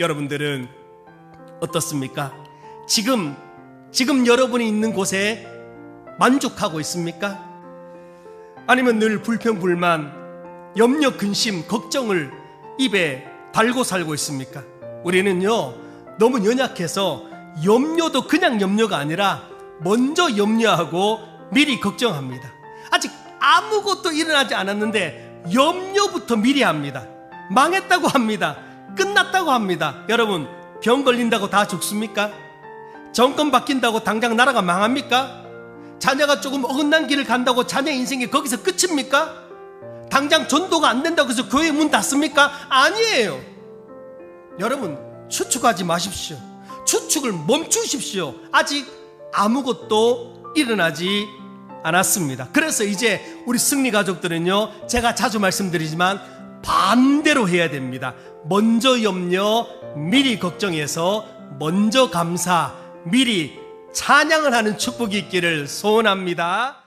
여러분들은 어떻습니까? 지금 지금 여러분이 있는 곳에 만족하고 있습니까? 아니면 늘 불평불만, 염려, 근심, 걱정을 입에 달고 살고 있습니까? 우리는요, 너무 연약해서 염려도 그냥 염려가 아니라 먼저 염려하고 미리 걱정합니다. 아직 아무것도 일어나지 않았는데 염려부터 미리 합니다. 망했다고 합니다. 끝났다고 합니다. 여러분, 병 걸린다고 다 죽습니까? 정권 바뀐다고 당장 나라가 망합니까? 자녀가 조금 어긋난 길을 간다고 자녀 인생이 거기서 끝입니까? 당장 전도가 안 된다고 해서 교회 문 닫습니까? 아니에요. 여러분, 추측하지 마십시오. 추측을 멈추십시오. 아직 아무것도 일어나지 않았습니다. 그래서 이제 우리 승리 가족들은요, 제가 자주 말씀드리지만 반대로 해야 됩니다. 먼저 염려, 미리 걱정해서 먼저 감사, 미리 찬양을 하는 축복이 있기를 소원합니다.